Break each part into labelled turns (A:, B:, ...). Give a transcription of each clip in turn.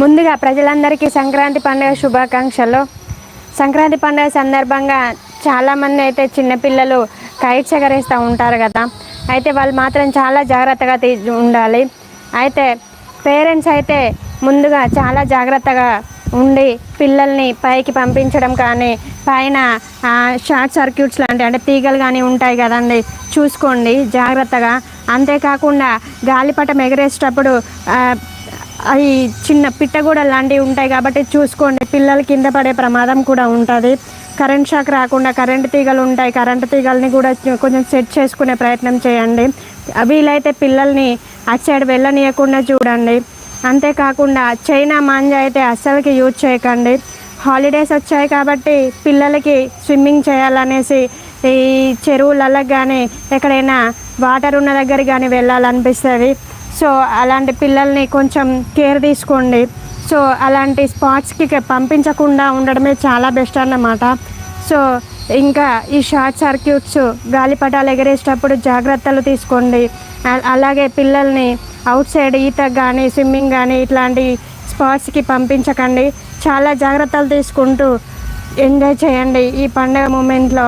A: ముందుగా ప్రజలందరికీ సంక్రాంతి పండుగ శుభాకాంక్షలు. సంక్రాంతి పండుగ సందర్భంగా చాలామంది అయితే చిన్నపిల్లలు కైట్స్ ఎగరేస్తూ ఉంటారు కదా. అయితే వాళ్ళు మాత్రం చాలా జాగ్రత్తగా తీ ఉండాలి. అయితే పేరెంట్స్ అయితే ముందుగా చాలా జాగ్రత్తగా ఉండి పిల్లల్ని పైకి పంపించడం కానీ పైన షార్ట్ సర్క్యూట్స్ లాంటి అంటే తీగలు కానీ ఉంటాయి కదండి చూసుకోండి జాగ్రత్తగా. అంతేకాకుండా గాలిపటం ఎగరేసేటప్పుడు అవి చిన్న పిట్టగూడ లాంటివి ఉంటాయి కాబట్టి చూసుకోండి. పిల్లలు కింద పడే ప్రమాదం కూడా ఉంటుంది. కరెంట్ షాక్ రాకుండా కరెంట్ తీగలు ఉంటాయి. కరెంట్ తీగల్ని కూడా కొంచెం సెట్ చేసుకునే ప్రయత్నం చేయండి. వీలైతే పిల్లల్ని అటు సైడ్ వెళ్ళనీయకుండా చూడండి. అంతేకాకుండా చైనా మాంజా అయితే అస్సలకి యూజ్ చేయకండి. హాలిడేస్ వచ్చాయి కాబట్టి పిల్లలకి స్విమ్మింగ్ చేయాలనేసి ఈ చెరువులలో కానీ ఎక్కడైనా వాటర్ ఉన్న దగ్గర కానీ వెళ్ళాలనిపిస్తుంది. సో అలాంటి పిల్లల్ని కొంచెం కేర్ తీసుకోండి. సో అలాంటి స్పాట్స్కి పంపించకుండా ఉండడమే చాలా బెస్ట్ అన్నమాట. సో ఇంకా ఈ షార్ట్ సర్క్యూట్స్ గాలిపటాలు ఎగరేసేటప్పుడు జాగ్రత్తలు తీసుకోండి. అలాగే పిల్లల్ని అవుట్ సైడ్ ఈత కానీ స్విమ్మింగ్ కానీ ఇట్లాంటి స్పాట్స్కి పంపించకండి. చాలా జాగ్రత్తలు తీసుకుంటూ ఎంజాయ్ చేయండి ఈ పండగ మూమెంట్లో.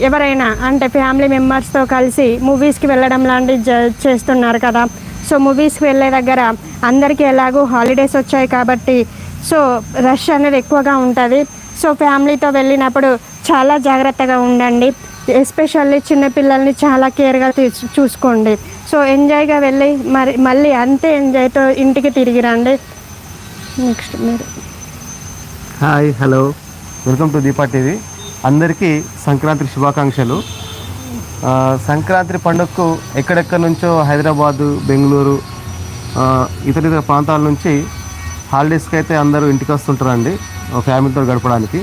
A: ఎవరైనా అంటే ఫ్యామిలీ మెంబర్స్తో కలిసి మూవీస్కి వెళ్ళడం లాంటివి జ- చేస్తున్నారు కదా. సో మూవీస్కి వెళ్ళే దగ్గర అందరికీ ఎలాగో హాలిడేస్ వచ్చాయి కాబట్టి సో రష్ అనేది ఎక్కువగా ఉంటుంది. సో ఫ్యామిలీతో వెళ్ళినప్పుడు చాలా జాగ్రత్తగా ఉండండి. ఎస్పెషల్లీ చిన్నపిల్లల్ని చాలా కేర్గా తీసు చూసుకోండి. సో ఎంజాయ్గా వెళ్ళి మరి మళ్ళీ అంతే ఎంజాయ్తో ఇంటికి తిరిగి రండి. నెక్స్ట్ మీరు.
B: Hi hello welcome to Deepa TV అందరికీ సంక్రాంతి శుభాకాంక్షలు. సంక్రాంతి పండుగకు ఎక్కడెక్కడి నుంచో హైదరాబాదు బెంగళూరు ఇతర ఇతర ప్రాంతాల నుంచి హాలిడేస్కి అయితే అందరూ ఇంటికి వస్తుంటారండి. ఫ్యామిలీతో గడపడానికి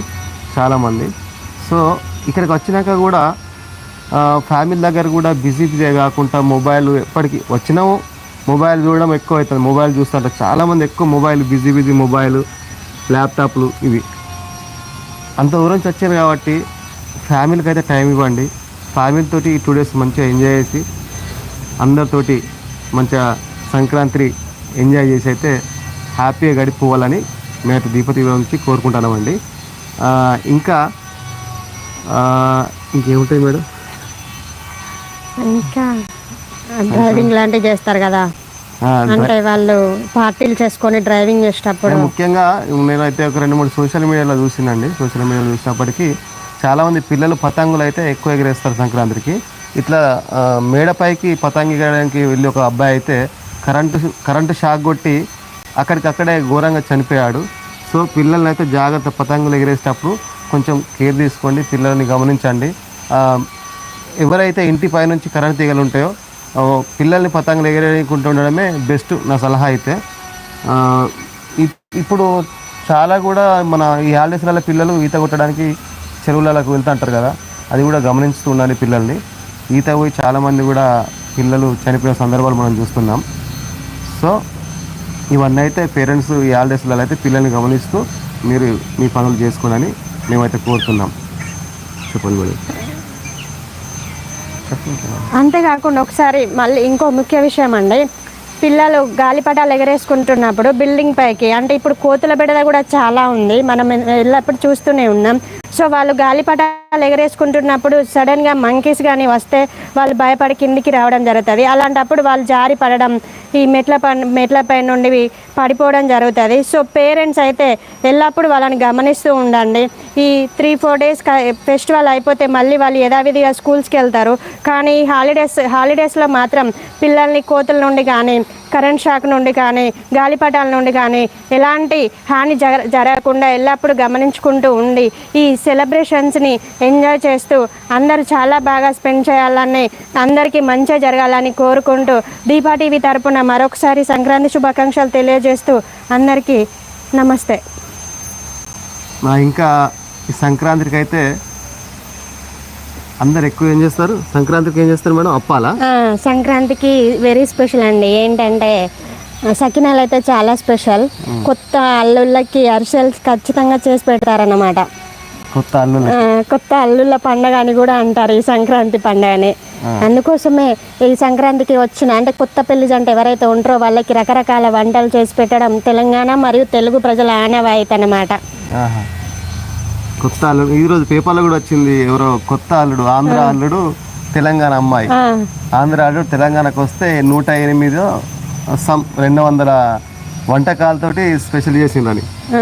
B: చాలామంది సో ఇక్కడికి వచ్చినాక కూడా ఫ్యామిలీ దగ్గర కూడా బిజీ బిజీ కాకుండా మొబైల్ ఎప్పటికీ వచ్చినాము మొబైల్ చూడడం ఎక్కువ అవుతుంది మొబైల్ చూస్తుంటారు చాలామంది ఎక్కువ మొబైల్ బిజీ బిజీ మొబైల్ ల్యాప్టాప్లు ఇవి. అంత దూరం నుంచి వచ్చారు కాబట్టి ఫ్యామిలీకి అయితే టైం ఇవ్వండి. ఫ్యామిలీతోటి టూ డేస్ మంచిగా ఎంజాయ్ చేసి అందరితోటి మంచిగా సంక్రాంతి ఎంజాయ్ చేసి అయితే హ్యాపీగా గడిపోవాలని మేము దీపతి నుంచి కోరుకుంటున్నామండి. ఇంకా ఇంకేముంటాయి మేడం?
A: ఇంకా డ్రైవింగ్ లాంటివి చేస్తారు కదా. అంటే వాళ్ళు పార్టీలు చేసుకొని డ్రైవింగ్ చేసేటప్పుడు
B: నేను ముఖ్యంగా నేనైతే ఒక రెండు మూడు సోషల్ మీడియాలో చూసినండి. సోషల్ మీడియాలో చూసినప్పటికీ చాలామంది పిల్లలు పతంగులు అయితే ఎక్కువ ఎగరేస్తారు సంక్రాంతికి. ఇట్లా మేడపైకి పతంగి ఎగరడానికి వెళ్ళి ఒక అబ్బాయి అయితే కరెంటు కరెంటు షాక్ కొట్టి అక్కడికక్కడే ఘోరంగా చనిపోయాడు. సో పిల్లల్ని అయితే జాగ్రత్త పతంగులు ఎగరేసేటప్పుడు కొంచెం కేర్ తీసుకోండి పిల్లల్ని గమనించండి. ఎవరైతే ఇంటి పైనుంచి కరెంట్ తీగలు ఉంటాయో పిల్లల్ని పతంగులు ఎగరేయకుండా ఉండడమే బెస్ట్ నా సలహా అయితే. ఇప్పుడు చాలా కూడా మన ఈ హాలిడేస్లలో పిల్లలు ఈత కొట్టడానికి చెరువులకు వెళ్తుంటారు కదా అది కూడా గమనిస్తూ ఉండాలి పిల్లల్ని. ఈత పోయి చాలామంది కూడా పిల్లలు చనిపోయిన సందర్భాలు మనం చూస్తున్నాం. సో ఇవన్నీ అయితే పేరెంట్స్ ఈ హాలిడేస్లలో అయితే పిల్లల్ని గమనిస్తూ మీరు మీ పనులు చేసుకోనని మేమైతే కోరుతున్నాం. చెప్పండి
A: అంతేకాకుండా ఒకసారి మళ్ళీ ఇంకో ముఖ్య విషయం అండి. పిల్లలు గాలిపటాలు ఎగరేసుకుంటున్నప్పుడు బిల్డింగ్ పైకి అంటే ఇప్పుడు కోతుల బిడద కూడా చాలా ఉంది. మనం ఎల్లప్పుడు చూస్తూనే ఉన్నాం. సో వాళ్ళు గాలిపటాలు ఎగరేసుకుంటున్నప్పుడు సడన్గా మంకీస్ కానీ వస్తే వాళ్ళు భయపడి కిందికి రావడం జరుగుతుంది. అలాంటప్పుడు వాళ్ళు జారి పడడం ఈ మెట్ల పై మెట్లపై నుండి పడిపోవడం జరుగుతుంది. సో పేరెంట్స్ అయితే ఎల్లప్పుడూ వాళ్ళని గమనిస్తూ ఉండండి. ఈ త్రీ ఫోర్ డేస్ ఫెస్టివల్ అయిపోతే మళ్ళీ వాళ్ళు యథావిధిగా స్కూల్స్కి వెళ్తారు. కానీ ఈ హాలిడేస్ హాలిడేస్లో మాత్రం పిల్లల్ని కోతుల నుండి కానీ కరెంట్ షాక్ నుండి కానీ గాలిపటాల నుండి కానీ ఎలాంటి హాని జర జరగకుండా ఎల్లప్పుడూ గమనించుకుంటూ ఉండి ఈ సెలబ్రేషన్స్ని ఎంజాయ్ చేస్తూ అందరూ చాలా బాగా స్పెండ్ చేయాలని అందరికీ మంచిగా జరగాలని కోరుకుంటూ దీపా టీవీ తరపున మరొకసారి సంక్రాంతి శుభాకాంక్షలు తెలియజేస్తూ అందరికీ నమస్తే.
B: నా ఇంకా ఈ సంక్రాంతికి అయితే అందరు ఎక్కువ ఏం చేస్తారు? సంక్రాంతికి ఏం చేస్తారు మేడం? అప్పాలా?
A: సంక్రాంతికి వెరీ స్పెషల్ అండి. ఏంటంటే సకినాలు అయితే చాలా స్పెషల్. కొత్త అల్లుళ్ళకి అరిసెలు ఖచ్చితంగా చేసి పెడతారన్నమాట.
B: కొత్త అల్లు
A: ఆ, కొత్త అల్లుళ్ళ పండగ అని కూడా అంటారు ఈ సంక్రాంతి పండగని. అందుకోసమే ఈ సంక్రాంతికి వచ్చిన అంటే కొత్త పెళ్ళి జంట ఎవరైతే ఉంటారో వాళ్ళకి రకరకాల వంటలు చేసి పెట్టడం తెలంగాణ మరియు తెలుగు ప్రజల ఆనవాయితీ అన్నమాట
B: ఆహా. కొత్త అల్లుడు ఈరోజు పేపర్లో కూడా వచ్చింది ఎవరో కొత్త అల్లుడు ఆంధ్ర అల్లుడు తెలంగాణ అమ్మాయి. ఆంధ్ర అల్లుడు తెలంగాణకు వస్తే నూట ఎనిమిది సమ్ రెండు వందల వంటకాలతోటి స్పెషల్ చేసిండ్రని
A: ఆ.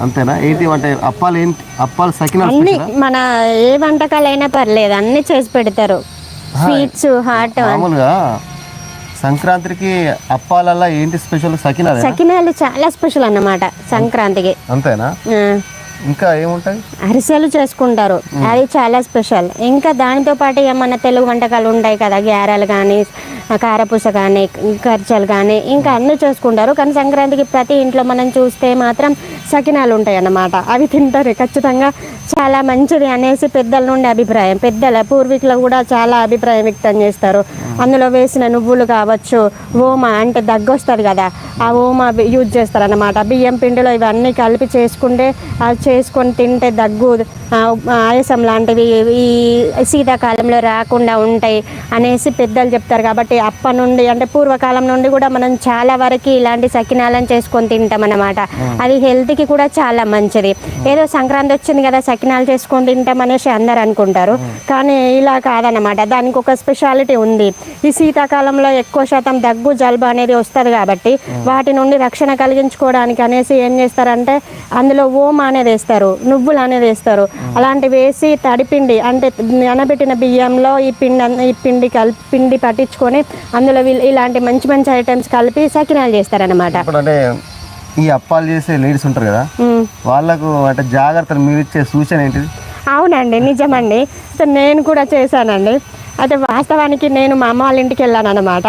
B: అంతేనా? ఏంటి వంట? అప్పాలు ఏంటి? అప్పాలు సకినాలు
A: అన్ని? మన ఏ వంటకాలైనా పర్లేదు అన్ని చేసి పెడతారు. Sweets hot.
B: మామూలుగా సంక్రాంతికి అప్పాలల్లా ఏంటి స్పెషల్ సకినాలు
A: సకినాలు చాలా స్పెషల్ అన్నమాట సంక్రాంతికి.
B: అంతేనా. ఇంకా ఏముంటాయి?
A: అరిసెలు చేసుకుంటారు. అది చాలా స్పెషల్ ఇంకా దానితో పాటు ఏమన్నా తెలుగు వంటకాలు ఉంటాయి కదా గ్యారెలు కానీ కారపూస కానీ ఖర్చలు కానీ ఇంకా అన్నీ చేసుకుంటారు. కానీ సంక్రాంతికి ప్రతి ఇంట్లో మనం చూస్తే మాత్రం సకినాలు ఉంటాయి అన్నమాట అవి తింటారు. ఖచ్చితంగా చాలా మంచిది అనేసి పెద్దల నుండి అభిప్రాయం. పెద్దల పూర్వీకులు కూడా చాలా అభిప్రాయం వ్యక్తం చేస్తారు. అందులో వేసిన నువ్వులు కావచ్చు ఓమ అంటే దగ్గు వస్తుంది కదా ఆ ఓమ యూజ్ చేస్తారన్నమాట. బియ్యం పిండిలో ఇవన్నీ కలిపి చేసుకుంటే అది చేసుకొని తింటే దగ్గు ఆయాసం లాంటివి ఈ శీతాకాలంలో రాకుండా ఉంటాయి అనేసి పెద్దలు చెప్తారు. కాబట్టి అప్ప నుండి అంటే పూర్వకాలం నుండి కూడా మనం చాలా వరకు ఇలాంటి సకినాలను చేసుకొని తింటాం అన్నమాట. అది హెల్త్కి కూడా చాలా మంచిది. ఏదో సంక్రాంతి వచ్చింది కదా సకినాలు చేసుకొని తింటాం అనేసి అందరు అనుకుంటారు. కానీ ఇలా కాదన్నమాట. దానికి ఒక స్పెషాలిటీ ఉంది. ఈ శీతాకాలంలో ఎక్కువ శాతం దగ్గు జలుబు అనేది వస్తుంది కాబట్టి వాటి నుండి రక్షణ కలిగించుకోవడానికి అనేసి ఏం చేస్తారంటే అందులో ఓమ అనేది వేస్తారు నువ్వులు అనేది వేస్తారు. అలాంటివి వేసి తడిపిండి అంటే నానబెట్టిన బియ్యంలో ఈ పిండి ఈ పిండి కలిపి పిండి పట్టించుకొని అందులో వీళ్ళు ఇలాంటి మంచి మంచి ఐటమ్స్ కలిపి సకినాలు చేస్తారనమాట
B: అంటే ఈ అప్పాలు చేసే లేడీస్ ఉంటారు కదా వాళ్ళకు అంటే జాగ్రత్తలు మీరు ఇచ్చే సూచన ఏంటిది?
A: అవునండి నిజమండి. అయితే నేను కూడా చేశానండి. అయితే వాస్తవానికి నేను మా అమ్మ వాళ్ళ ఇంటికి వెళ్ళాను అనమాట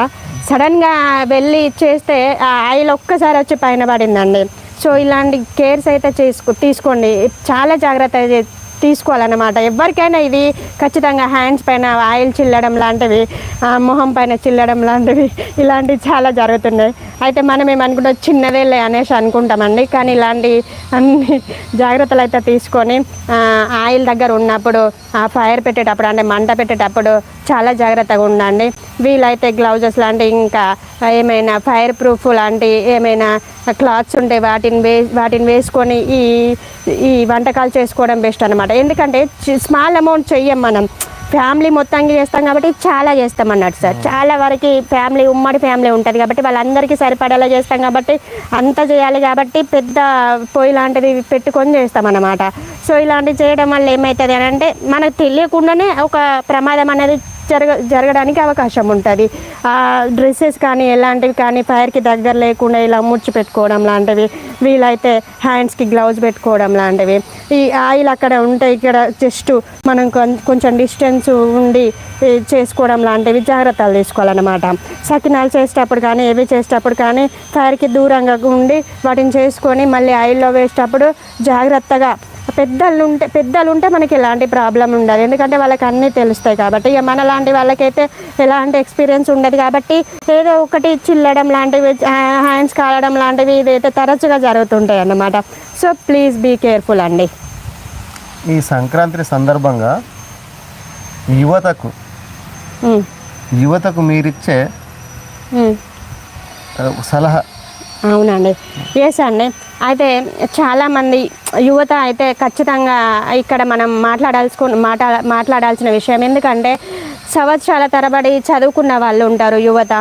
A: సడన్గా వెళ్ళి చేస్తే ఆ ఆయిల్ ఒక్కసారి వచ్చి పైన పడిందండి. సో ఇలాంటి కేర్స్ అయితే చేసుకో తీసుకోండి. చాలా జాగ్రత్త తీసుకోవాలన్నమాట. ఎవరికైనా ఇది ఖచ్చితంగా హ్యాండ్స్ పైన ఆయిల్ చిల్లడం లాంటివి మొహం పైన చిల్లడం లాంటివి ఇలాంటివి చాలా జరుగుతున్నాయి. అయితే మనం ఏమనుకుంటాం చిన్నదేలే అనేసి అనుకుంటామండి. కానీ ఇలాంటి అన్ని జాగ్రత్తలు అయితే తీసుకొని ఆయిల్ దగ్గర ఉన్నప్పుడు ఆ ఫైర్ పెట్టేటప్పుడు అంటే మంట పెట్టేటప్పుడు చాలా జాగ్రత్తగా ఉండండి. వీలైతే గ్లౌజెస్ లాంటి ఇంకా ఏమైనా ఫైర్ ప్రూఫ్ లాంటి ఏమైనా క్లాత్స్ ఉంటే వాటిని వే వాటిని వేసుకొని ఈ ఈ వంటకాలు చేసుకోవడం బెస్ట్ అనమాట ఎందుకంటే స్మాల్ అమౌంట్ చెయ్యం మనం. ఫ్యామిలీ మొత్తానికి చేస్తాం కాబట్టి చాలా చేస్తాం అన్నట్టు సార్. చాలా వరకు ఫ్యామిలీ ఉమ్మడి ఫ్యామిలీ ఉంటుంది కాబట్టి వాళ్ళందరికీ సరిపడేలా చేస్తాం కాబట్టి అంత చేయాలి కాబట్టి పెద్ద పొయ్యి లాంటిది పెట్టుకొని చేస్తాం అన్నమాట. సో ఇలాంటివి చేయడం వల్ల ఏమవుతుంది అని అంటే మనకు తెలియకుండానే ఒక ప్రమాదం అనేది జరగ జరగడానికి అవకాశం ఉంటుంది. డ్రెస్సెస్ కానీ ఎలాంటివి కానీ ఫైర్కి దగ్గర లేకుండా ఇలా ముడిచి పెట్టుకోవడం లాంటివి వీలైతే హ్యాండ్స్కి గ్లౌజ్ పెట్టుకోవడం లాంటివి. ఈ ఆయిల్ అక్కడ ఉంటే ఇక్కడ జస్ట్ మనం కొంచెం డిస్టెన్స్ ఉండి చేసుకోవడం లాంటివి జాగ్రత్తలు తీసుకోవాలన్నమాట. సకినాలు చేసేటప్పుడు కానీ ఏవి చేసేటప్పుడు కానీ ఫైర్కి దూరంగా ఉండి వాటిని చేసుకొని మళ్ళీ ఆయిల్లో వేసేటప్పుడు జాగ్రత్తగా పెద్దలు ఉంటే పెద్దలు ఉంటే మనకి ఎలాంటి ప్రాబ్లం ఉండదు. ఎందుకంటే వాళ్ళకి అన్నీ తెలుస్తాయి కాబట్టి ఇక మన లాంటి వాళ్ళకైతే ఎలాంటి ఎక్స్పీరియన్స్ ఉండదు కాబట్టి ఏదో ఒకటి చిల్లడం లాంటివి హ్యాండ్స్ కాలడం లాంటివి ఇదైతే తరచుగా జరుగుతుంటాయి అన్నమాట. సో ప్లీజ్ బీ కేర్ఫుల్ అండి.
B: ఈ సంక్రాంతి సందర్భంగా యువతకు యువతకు మీరిచ్చే సలహా
A: అవునండి. ఎస్ అండి. అయితే చాలామంది యువత అయితే ఖచ్చితంగా ఇక్కడ మనం మాట్లాడాల్సుకు మాట్లా మాట్లాడాల్సిన విషయం. ఎందుకంటే సంవత్సరాల తరబడి చదువుకున్న వాళ్ళు ఉంటారు యువత.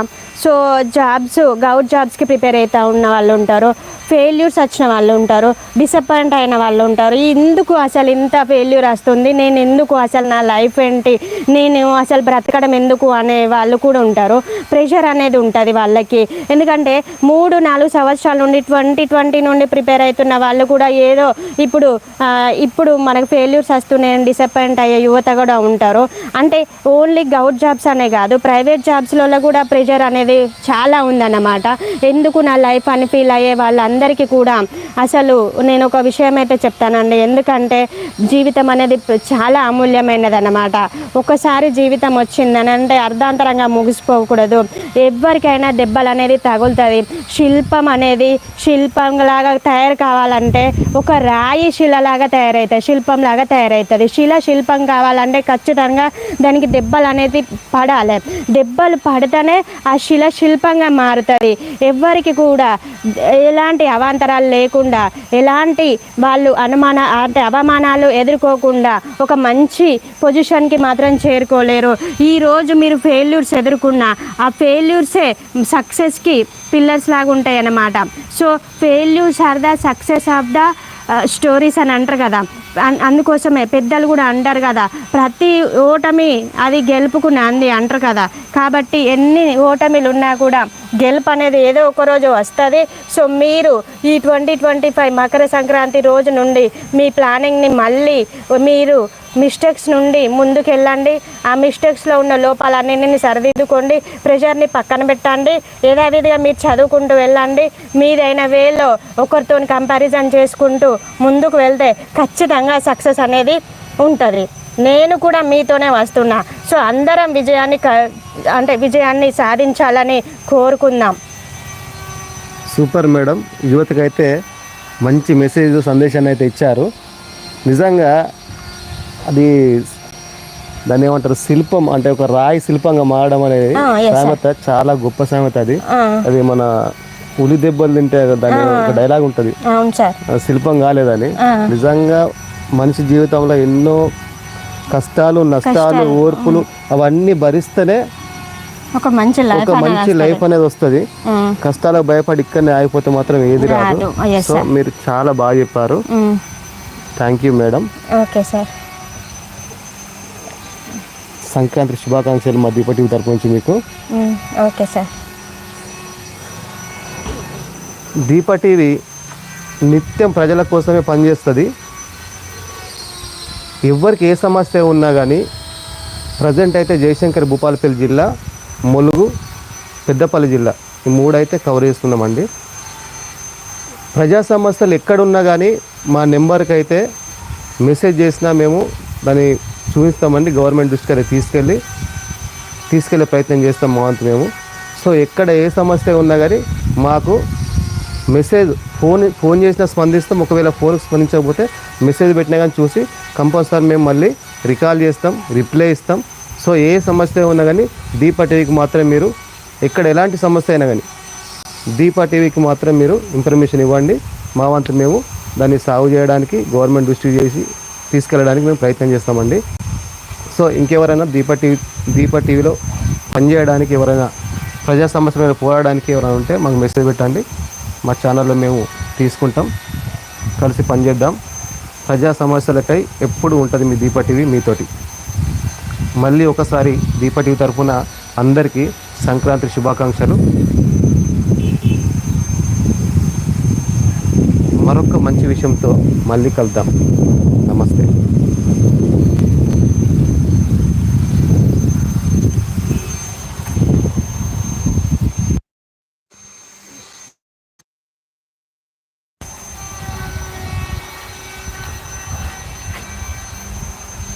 A: సో జాబ్స్ గౌట్ జాబ్స్కి ప్రిపేర్ అవుతూ ఉన్న వాళ్ళు ఉంటారు. ఫెయిల్యూర్స్ వచ్చిన వాళ్ళు ఉంటారు డిసప్పాయింట్ అయిన వాళ్ళు ఉంటారు. ఎందుకు అసలు ఇంత ఫెయిల్యూర్ వస్తుంది? నేను ఎందుకు అసలు నా లైఫ్ ఏంటి? నేను అసలు బ్రతకడం ఎందుకు అనే వాళ్ళు కూడా ఉంటారు. ప్రెషర్ అనేది ఉంటుంది వాళ్ళకి. ఎందుకంటే మూడు నాలుగు సంవత్సరాల నుండి ట్వంటీ ట్వంటీ నుండి ప్రిపేర్ అవుతున్న వాళ్ళు కూడా ఏదో ఇప్పుడు ఇప్పుడు మనకు ఫెయిల్యూర్స్ వస్తున్నాయని డిసప్పాయింట్ అయ్యే యువత కూడా ఉంటారు. అంటే ఓన్లీ గౌట్ జాబ్స్ అనే కాదు ప్రైవేట్ జాబ్స్లలో కూడా ప్రెషర్ అనేది చాలా ఉందన్నమాట. ఎందుకు నా లైఫ్ అని ఫీల్ అయ్యే వాళ్ళు అందరికీ కూడా అసలు నేను ఒక విషయం అయితే చెప్తానండి. ఎందుకంటే జీవితం అనేది చాలా అమూల్యమైనది అన్నమాట ఒకసారి జీవితం వచ్చిందని అంటే అర్ధాంతరంగా ముగిసిపోకూడదు. ఎవరికైనా దెబ్బలు అనేది తగులుతుంది. శిల్పం అనేది శిల్పంలాగా తయారు కావాలంటే ఒక రాయి శిలలాగా తయారవుతుంది శిల్పంలాగా తయారవుతుంది శిల శిల్పం కావాలంటే ఖచ్చితంగా దానికి దెబ్బలు అనేది పడాలి. దెబ్బలు పడితేనే ఆ శిల శిల్పంగా మారుతుంది. ఎవ్వరికి కూడా ఎలాంటి అవాంతరాలు లేకుండా ఎలాంటి వాళ్ళు అనుమాన అంటే అవమానాలు ఎదుర్కోకుండా ఒక మంచి పొజిషన్కి మాత్రం చేరుకోలేరు. ఈరోజు మీరు ఫెయిల్యూర్స్ ఎదుర్కొన్న ఆ ఫెయిల్యూర్సే సక్సెస్కి పిల్లర్స్ లాగా ఉంటాయి అన్నమాట so failures are the success of the stories అని అంటారు కదా. అన్- అందుకోసమే పెద్దలు కూడా అంటారు కదా ప్రతి ఓటమి అది గెలుపుకు నాంది అంటారు కదా. కాబట్టి ఎన్ని ఓటమిలు ఉన్నా కూడా గెలుపు అనేది ఏదో ఒక రోజు వస్తుంది. సో మీరు ఈ twenty twenty five Makar Sankranti రోజు నుండి మీ ప్లానింగ్ని మళ్ళీ మీరు మిస్టేక్స్ నుండి ముందుకు వెళ్ళండి ఆ మిస్టేక్స్లో ఉన్న లోపాలన్నింటిని సరిదిద్దుకోండి. ప్రెషర్ని పక్కన పెట్టండి. యథావిధిగా మీరు చదువుకుంటూ వెళ్ళండి. మీదైన వేలో ఒకరితో కంపారిజన్ చేసుకుంటూ ముందుకు వెళ్తే ఖచ్చితంగా సక్సెస్ అనేది ఉంటుంది. నేను కూడా మీతోనే వస్తున్నా. సో అందరం విజయాన్ని క అంటే విజయాన్ని సాధించాలని కోరుకుందాం.
B: Super madam. యువతకైతే మంచి మెసేజ్ సందేశాన్ని అయితే ఇచ్చారు. నిజంగా అది దాన్ని ఏమంటారు శిల్పం అంటే ఒక రాయి శిల్పంగా మారడం అనేది. సామెత చాలా గొప్ప సామెత అది. అది మన పులి దెబ్బలు తింటే దాని ఒక డైలాగ్ ఉంటుంది. శిల్పం కాలేదని. నిజంగా మనిషి జీవితంలో ఎన్నో కష్టాలు నష్టాలు ఓర్పులు అవన్నీ భరిస్తేనే
A: ఒక మంచి లైఫ్
B: ఒక మంచి లైఫ్ అనేది వస్తుంది. కష్టాలకు భయపడి ఇక్కడనే ఆగిపోతే మాత్రం ఏది రాదు. సో మీరు చాలా బాగా చెప్పారు. Thank you madam
A: okay sir
B: Sankranti శుభాకాంక్షలు మా దీప టీవీ తరపు నుంచి మీకు.
A: Okay sir.
B: దీప టీవీ నిత్యం ప్రజల కోసమే పనిచేస్తుంది. ఎవరికి ఏ సమస్య ఉన్నా కానీ ప్రజెంట్ అయితే జయశంకర్ భూపాలపల్లి జిల్లా ములుగు పెద్దపల్లి జిల్లా ఈ మూడైతే కవర్ చేస్తున్నామండి. ప్రజా సమస్యలు ఎక్కడున్నా కానీ మా నెంబర్కి అయితే మెసేజ్ చేసినా మేము దాన్ని చూపిస్తామండి. గవర్నమెంట్ దృష్టికి అది తీసుకెళ్ళి తీసుకెళ్ళే ప్రయత్నం చేస్తాం మా వంతు మేము. సో ఎక్కడ ఏ సమస్య ఉన్నా కానీ మాకు మెసేజ్ ఫోన్ ఫోన్ చేసినా స్పందిస్తాం. ఒకవేళ ఫోన్ స్పందించకపోతే మెసేజ్ పెట్టినా కానీ చూసి కంపల్సరీ మేము మళ్ళీ రికాల్ చేస్తాం రిప్లై ఇస్తాం. సో ఏ సమస్య ఉన్నా కానీ దీప టీవీకి మాత్రం మీరు ఎక్కడ ఎలాంటి సమస్య అయినా కానీ దీప టీవీకి మాత్రం మీరు ఇన్ఫర్మేషన్ ఇవ్వండి. మా వంతు మేము దాన్ని సాగు చేయడానికి గవర్నమెంట్ దృష్టి చేసి తీసుకెళ్ళడానికి మేము ప్రయత్నం చేస్తామండి. సో ఇంకెవరైనా దీప టీవీ దీప టీవీలో పనిచేయడానికి ఎవరైనా ప్రజా సమస్యల మీద పోరాడడానికి ఎవరైనా ఉంటే మాకు మెసేజ్ పెట్టండి. మా ఛానల్లో మేము తీసుకుంటాం. కలిసి పనిచేద్దాం. ప్రజా సమస్యలకై ఎప్పుడు ఉంటుంది మీ దీప టీవీ మీతోటి. మళ్ళీ ఒకసారి దీప టీవీ తరఫున అందరికీ సంక్రాంతి శుభాకాంక్షలు. మరొక మంచి విషయంతో మళ్ళీ కలుద్దాం. నమస్తే.